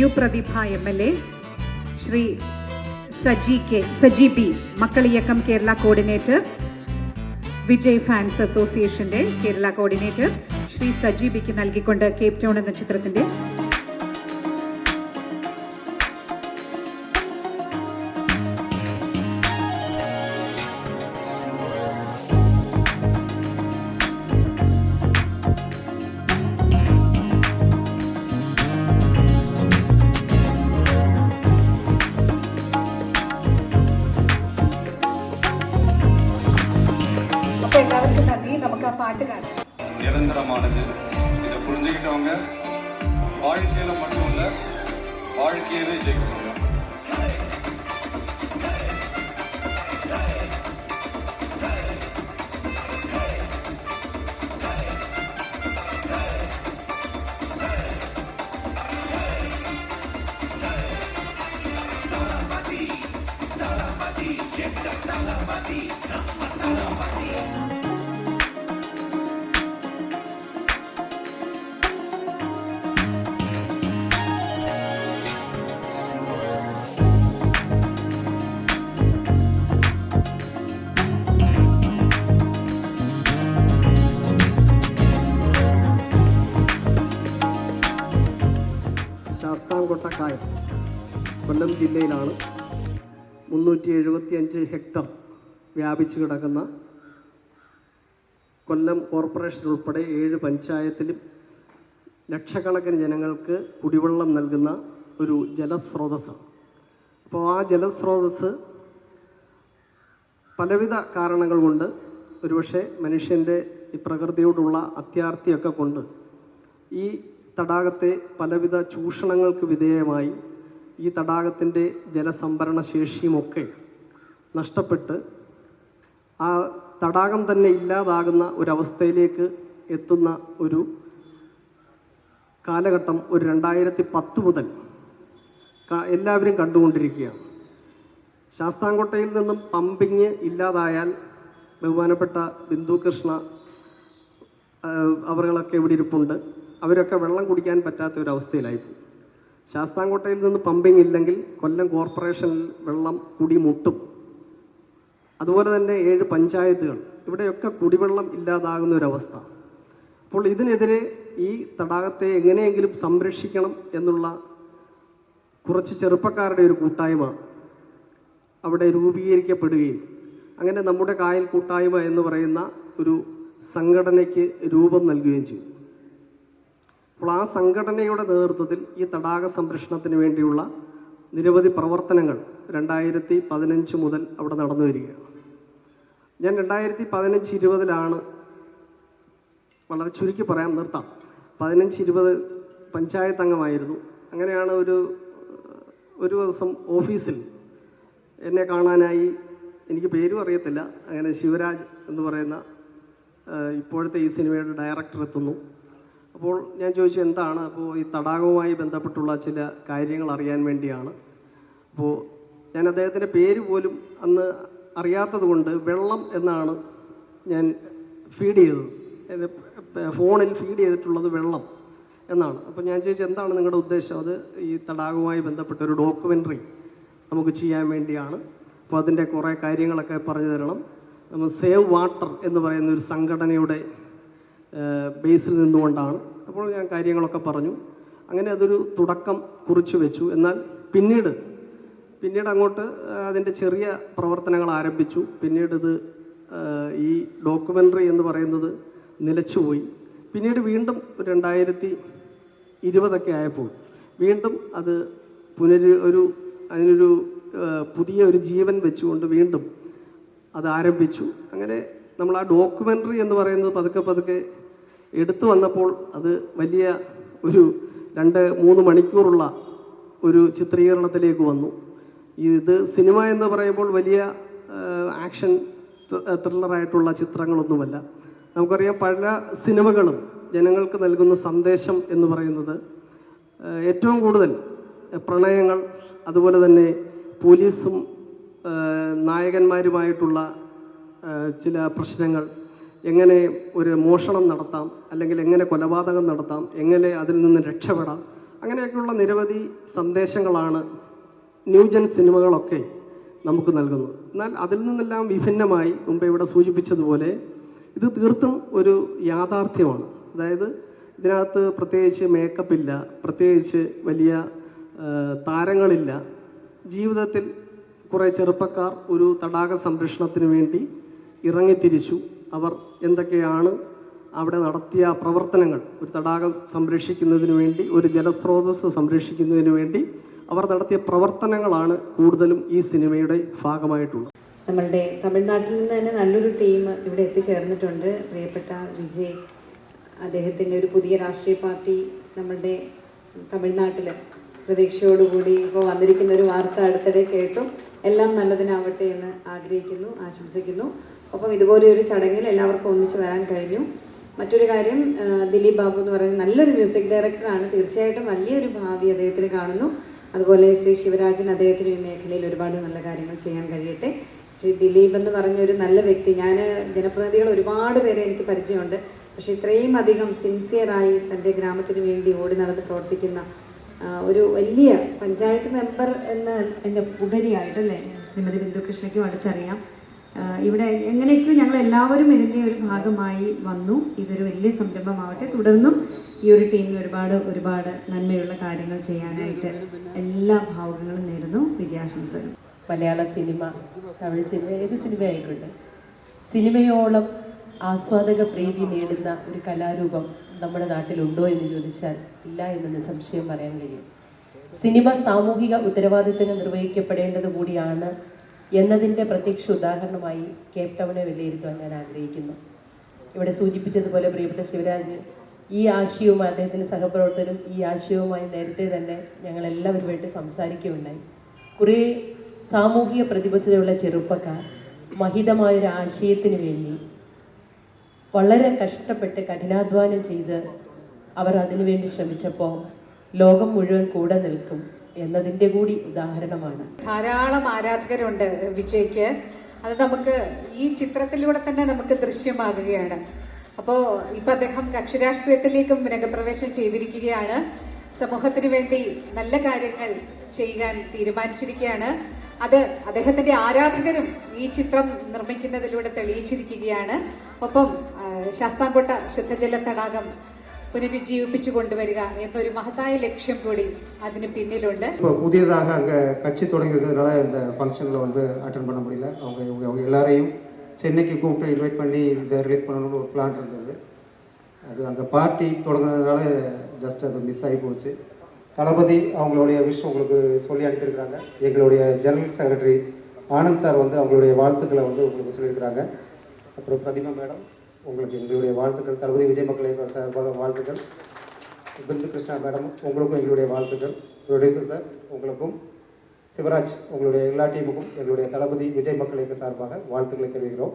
U Prathibha M L A Shri Saji K Saji B Makkal Iyakkam Kerala coordinator Vijay fans അസോസിയേഷന്റെ Kerala coordinator Shri Saji ബിക്ക് നൽകിക്കൊണ്ട് Cape town എന്ന ചിത്രത്തിന്റെ பாட்டுக்காரன் நிரந்தரமானது. இதை புரிஞ்சுக்கிட்டவங்க வாழ்க்கையில மட்டும் இல்லை வாழ்க்கையிலே ஜெயிக்கணும் കൊല്ലം ജില്ലയിലാണ് മുന്നൂറ്റി എഴുപത്തി അഞ്ച് ഹെക്ടർ വ്യാപിച്ചു കിടക്കുന്ന കൊല്ലം കോർപ്പറേഷൻ ഉൾപ്പെടെ ഏഴ് പഞ്ചായത്തിലും ലക്ഷക്കണക്കിന് ജനങ്ങൾക്ക് കുടിവെള്ളം നൽകുന്ന ഒരു ജലസ്രോതസ്സാണ് അപ്പോൾ ആ ജലസ്രോതസ് പലവിധ കാരണങ്ങൾ കൊണ്ട് ഒരുപക്ഷെ മനുഷ്യന്റെ ഈ പ്രകൃതിയോടുള്ള അത്യാർത്തിയൊക്കെ കൊണ്ട് ഈ തടാകത്തെ പലവിധ ചൂഷണങ്ങൾക്ക് വിധേയമായി ഈ തടാകത്തിന്റെ ജലസംഭരണ ശേഷിയുമൊക്കെ നഷ്ടപ്പെട്ട് ആ തടാകം തന്നെ ഇല്ലാതാകുന്ന ഒരവസ്ഥയിലേക്ക് എത്തുന്ന ഒരു കാലഘട്ടം ഒരു രണ്ടായിരത്തി പത്ത് മുതൽ എല്ലാവരും കണ്ടുകൊണ്ടിരിക്കുകയാണ്. ശാസ്താംകോട്ടയിൽ നിന്നും പമ്പിങ് ഇല്ലാതായാൽ ബഹുമാനപ്പെട്ട ബിന്ദു കൃഷ്ണ അവരുകളൊക്കെ ഇവിടെ ഇരിപ്പുണ്ട്. അവരൊക്കെ വെള്ളം കുടിക്കാൻ പറ്റാത്ത ഒരു അവസ്ഥയിലായിപ്പോയി ശാസ്താംകോട്ടയിൽ നിന്ന് പമ്പിംഗ് ഇല്ലെങ്കിൽ കൊല്ലം കോർപ്പറേഷനിൽ വെള്ളം കുടിമുട്ടും. അതുപോലെ തന്നെ ഏഴ് പഞ്ചായത്തുകൾ. ഇവിടെയൊക്കെ കുടിവെള്ളം ഇല്ലാതാകുന്ന ഒരവസ്ഥ. അപ്പോൾ ഇതിനെതിരെ ഈ തടാകത്തെ എങ്ങനെയെങ്കിലും സംരക്ഷിക്കണം എന്നുള്ള കുറച്ച് ചെറുപ്പക്കാരുടെ ഒരു കൂട്ടായ്മ അവിടെ രൂപീകരിക്കപ്പെടുകയും അങ്ങനെ നമ്മുടെ കായൽ കൂട്ടായ്മ എന്ന് പറയുന്ന ഒരു സംഘടനയ്ക്ക് രൂപം നൽകുകയും ചെയ്തു. അപ്പോൾ ആ സംഘടനയുടെ നേതൃത്വത്തിൽ ഈ തടാക സംരക്ഷണത്തിന് വേണ്ടിയുള്ള നിരവധി പ്രവർത്തനങ്ങൾ രണ്ടായിരത്തി പതിനഞ്ച് മുതൽ അവിടെ നടന്നു വരികയാണ്. ഞാൻ രണ്ടായിരത്തി പതിനഞ്ച് ഇരുപതിലാണ് വളരെ ചുരുക്കി പറയാൻ നിർത്താം. പതിനഞ്ച് ഇരുപത് പഞ്ചായത്ത് അംഗമായിരുന്നു. അങ്ങനെയാണ് ഒരു ഒരു ദിവസം ഓഫീസിൽ എന്നെ കാണാനായി എനിക്ക് പേരും അറിയത്തില്ല. അങ്ങനെ ശിവരാജ് എന്ന് പറയുന്ന ഇപ്പോഴത്തെ ഈ സിനിമയുടെ ഡയറക്ടർ എത്തുന്നു. അപ്പോൾ ഞാൻ ചോദിച്ചു എന്താണ്? അപ്പോൾ ഈ തടാകവുമായി ബന്ധപ്പെട്ടുള്ള ചില കാര്യങ്ങൾ അറിയാൻ വേണ്ടിയാണ്. അപ്പോൾ ഞാൻ അദ്ദേഹത്തിന്റെ പേര് പോലും അന്ന് അറിയാത്തത് കൊണ്ട് വെള്ളം എന്നാണ് ഞാൻ ഫീഡ് ചെയ്തത്. ഫോണിൽ ഫീഡ് ചെയ്തിട്ടുള്ളത് വെള്ളം എന്നാണ്. അപ്പോൾ ഞാൻ ചോദിച്ചത് എന്താണ് നിങ്ങളുടെ ഉദ്ദേശം? അത് ഈ തടാകവുമായി ബന്ധപ്പെട്ട ഒരു ഡോക്യുമെന്ററി നമുക്ക് ചെയ്യാൻ വേണ്ടിയാണ്. അപ്പോൾ അതിന്റെ കുറേ കാര്യങ്ങളൊക്കെ പറഞ്ഞു തരണം. നമ്മൾ സേവ് വാട്ടർ എന്ന് പറയുന്ന ഒരു സംഘടനയുടെ ബേസിൽ നിന്നുകൊണ്ടാണ്. അപ്പോൾ ഞാൻ കാര്യങ്ങളൊക്കെ പറഞ്ഞു. അങ്ങനെ അതൊരു തുടക്കം കുറിച്ചു വെച്ചു. എന്നാൽ പിന്നീട് പിന്നീട് അങ്ങോട്ട് അതിന്റെ ചെറിയ പ്രവർത്തനങ്ങൾ ആരംഭിച്ചു. പിന്നീട് ഇത് ഈ ഡോക്യുമെന്ററി എന്ന് പറയുന്നത് നിലച്ചുപോയി. പിന്നീട് വീണ്ടും രണ്ടായിരത്തി ഇരുപതൊക്കെ ആയപ്പോൾ വീണ്ടും അത് പുനര് ഒരു അതിനൊരു പുതിയ ഒരു ജീവൻ വെച്ചുകൊണ്ട് വീണ്ടും അത് ആരംഭിച്ചു. അങ്ങനെ നമ്മൾ ആ ഡോക്യുമെന്ററി എന്ന് പറയുന്നത് പതുക്കെ പതുക്കെ എടുത്തു വന്നപ്പോൾ അത് വലിയ ഒരു രണ്ട് മൂന്ന് മണിക്കൂറുള്ള ഒരു ചിത്രീകരണത്തിലേക്ക് വന്നു. ഇത് സിനിമ എന്ന് പറയുമ്പോൾ വലിയ ആക്ഷൻ ത്രില്ലറായിട്ടുള്ള ചിത്രങ്ങളൊന്നുമല്ല. നമുക്കറിയാം പല സിനിമകളും ജനങ്ങൾക്ക് നൽകുന്ന സന്ദേശം എന്ന് പറയുന്നത് ഏറ്റവും കൂടുതൽ പ്രണയങ്ങൾ അതുപോലെ തന്നെ പോലീസും നായകന്മാരുമായിട്ടുള്ള ചില പ്രശ്നങ്ങൾ. എങ്ങനെ ഒരു മോഷണം നടത്താം അല്ലെങ്കിൽ എങ്ങനെ കൊലപാതകം നടത്താം എങ്ങനെ അതിൽ നിന്ന് രക്ഷപ്പെടാം അങ്ങനെയൊക്കെയുള്ള നിരവധി സന്ദേശങ്ങളാണ് ന്യൂജൻ സിനിമകളൊക്കെ നമുക്ക് നൽകുന്നത്. എന്നാൽ അതിൽ നിന്നെല്ലാം വിഭിന്നമായി മുമ്പ് ഇവിടെ സൂചിപ്പിച്ചതുപോലെ ഇത് തീർത്തും ഒരു യാഥാർത്ഥ്യമാണ്. അതായത് ഇതിനകത്ത് പ്രത്യേകിച്ച് മേക്കപ്പ് ഇല്ല പ്രത്യേകിച്ച് വലിയ താരങ്ങളില്ല. ജീവിതത്തിൽ കുറേ ചെറുപ്പക്കാർ ഒരു തടാക സംരക്ഷണത്തിന് വേണ്ടി ഇറങ്ങിത്തിരിച്ചു. അവർ എന്തൊക്കെയാണ് അവിടെ നടത്തിയ പ്രവർത്തനങ്ങൾ? ഒരു തടാകം സംരക്ഷിക്കുന്നതിന് വേണ്ടി ഒരു ജലസ്രോതസ് സംരക്ഷിക്കുന്നതിന് വേണ്ടി അവർ നടത്തിയ പ്രവർത്തനങ്ങളാണ് കൂടുതലും ഈ സിനിമയുടെ ഭാഗമായിട്ടുള്ളത്. നമ്മളുടെ തമിഴ്നാട്ടിൽ നിന്ന് തന്നെ നല്ലൊരു ടീം ഇവിടെ എത്തിച്ചേർന്നിട്ടുണ്ട്. പ്രിയപ്പെട്ട വിജയ് അദ്ദേഹത്തിന്റെ ഒരു പുതിയ രാഷ്ട്രീയ പാർട്ടി നമ്മളുടെ തമിഴ്നാട്ടിൽ പ്രതീക്ഷയോടുകൂടി ഇപ്പോൾ വന്നിരിക്കുന്ന ഒരു വാർത്ത അടുത്തിടെ കേട്ടു. എല്ലാം നല്ലതിനാവട്ടെ എന്ന് ആഗ്രഹിക്കുന്നു ആശംസിക്കുന്നു. ഒപ്പം ഇതുപോലെ ഒരു ചടങ്ങിൽ എല്ലാവർക്കും ഒന്നിച്ച് വരാൻ കഴിഞ്ഞു. മറ്റൊരു കാര്യം ദിലീപ് ബാബു എന്ന് പറയുന്നത് നല്ലൊരു മ്യൂസിക് ഡയറക്ടറാണ് തീർച്ചയായിട്ടും വലിയൊരു ഭാവി അദ്ദേഹത്തിന് കാണുന്നു. അതുപോലെ ശ്രീ ശിവരാജൻ അദ്ദേഹത്തിന് ഈ മേഖലയിൽ ഒരുപാട് നല്ല കാര്യങ്ങൾ ചെയ്യാൻ കഴിയട്ടെ. ശ്രീ ദിലീപ് എന്ന് പറഞ്ഞ ഒരു നല്ല വ്യക്തി. ഞാൻ ജനപ്രതിനിധികൾ ഒരുപാട് പേരെ എനിക്ക് പരിചയമുണ്ട്. പക്ഷേ ഇത്രയും അധികം സിൻസിയറായി തന്റെ ഗ്രാമത്തിന് വേണ്ടി ഓടി നടന്ന് പ്രവർത്തിക്കുന്ന ഒരു വലിയ പഞ്ചായത്ത് മെമ്പർ എന്ന എന്റെ ഉപരിയായിട്ടല്ലേ ശ്രീമതി ബിന്ദു കൃഷ്ണയ്ക്കും അടുത്തറിയാം. ഇവിടെ എങ്ങനെയൊക്കെയോ ഞങ്ങൾ എല്ലാവരും ഇതിന്റെ ഒരു ഭാഗമായി വന്നു. ഇതൊരു വലിയ സംരംഭമാവട്ടെ. തുടർന്നും ഈ ഒരു ടീമിന് ഒരുപാട് ഒരുപാട് നന്മയുള്ള കാര്യങ്ങൾ ചെയ്യാനായിട്ട് എല്ലാ ഭാവുകങ്ങളും നേരുന്നു. വിജയാശംസകൾ. മലയാള സിനിമ തമിഴ് സിനിമ ഏത് സിനിമ ആയിക്കോട്ടെ. സിനിമയോളം ആസ്വാദക പ്രീതി നേടുന്ന ഒരു കലാരൂപം നമ്മുടെ നാട്ടിലുണ്ടോ എന്ന് ചോദിച്ചാൽ ഇല്ല എന്ന് നിസ്സംശയം പറയാൻ കഴിയും. സിനിമ സാമൂഹിക ഉത്തരവാദിത്തങ്ങൾ നിർവഹിക്കപ്പെടേണ്ടത് കൂടിയാണ് എന്നതിന്റെ പ്രത്യക്ഷ ഉദാഹരണമായി കേപ് ടൗണെ വിലയിരുത്താൻ ഞാൻ ആഗ്രഹിക്കുന്നു. ഇവിടെ സൂചിപ്പിച്ചതുപോലെ പ്രിയപ്പെട്ട ശിവരാജ് ഈ ആശയവും അദ്ദേഹത്തിന്റെ സഹപ്രവർത്തകരും ഈ ആശയവുമായി നേരത്തെ തന്നെ ഞങ്ങൾ എല്ലാവരുമായിട്ട് സംസാരിക്കുകയുണ്ടായി. കുറേ സാമൂഹിക പ്രതിബദ്ധതയുള്ള ചെറുപ്പക്കാർ മഹിതമായൊരു ആശയത്തിന് വേണ്ടി വളരെ കഷ്ടപ്പെട്ട് കഠിനാധ്വാനം ചെയ്ത് അവർ അതിനുവേണ്ടി ശ്രമിച്ചപ്പോൾ ലോകം മുഴുവൻ കൂടെ നിൽക്കും. എന്നതിന്റെ കൂടി ഉദാഹരണമാണ്. ധാരാളം ആരാധകരുണ്ട് വിജയ്ക്ക്. അത് നമുക്ക് ഈ ചിത്രത്തിലൂടെ തന്നെ നമുക്ക് ദൃശ്യമാകുകയാണ്. അപ്പോൾ ഇപ്പൊ അദ്ദേഹം കക്ഷിരാഷ്ട്രീയത്തിലേക്കും രംഗപ്രവേശനം ചെയ്തിരിക്കുകയാണ്. സമൂഹത്തിന് വേണ്ടി നല്ല കാര്യങ്ങൾ ചെയ്യാൻ തീരുമാനിച്ചിരിക്കുകയാണ്. അത് അദ്ദേഹത്തിന്റെ ആരാധകരും ഈ ചിത്രം നിർമ്മിക്കുന്നതിലൂടെ തെളിയിച്ചിരിക്കുകയാണ്. ഒപ്പം ശാസ്താംകോട്ട ശുദ്ധജല തടാകം പുനരുജ്ജീവിപ്പിച്ചു കൊണ്ടുവരിക എന്നൊരു മഹത്തായ ലക്ഷ്യം കൂടി അതിന് പിന്നിലുണ്ട് இப்போ புதியதாக அங்கே கட்சி தொடங்கி இருக்கிறதுனால இந்த ஃபங்க்ஷனில் வந்து அட்டன் பண்ண முடியல அவங்க இவங்க அவங்க எல்லாரையும் சென்னைக்கு கூப்பிட்டு இன்வைட் பண்ணி இதை ரிலீஸ் பண்ணணும்னு ஒரு பிளான் இருந்தது அது அங்கே பார்ட்டி தொடங்குனதுனால ஜஸ்ட் அது மிஸ் ஆகி போச்சு தளபதி அவங்களுடைய விஷ் உங்களுக்கு சொல்லி அனுப்பியிருக்கிறாங்க எங்களுடைய ஜெனரல் செக்ரட்டரி ஆனந்த் சார் வந்து அவங்களுடைய வாழ்த்துக்களை வந்து உங்களுக்கு சொல்லியிருக்கிறாங்க அப்புறம் பிரதிமா மேடம் உங்களுக்கு எங்களுடைய வாழ்த்துக்கள். தளபதி விஜய் மக்களை சார்பாக வாழ்த்துக்கள். பிந்து கிருஷ்ணா மேடம் உங்களுக்கும் எங்களுடைய வாழ்த்துக்கள். ப்ரொடியூசர் சார் உங்களுக்கும். சிவராஜ் உங்களுடைய எல்லா டீமுக்கும் எங்களுடைய தளபதி விஜய் மக்களுக்கு சார்பாக வாழ்த்துக்களை தெரிவிக்கிறோம்.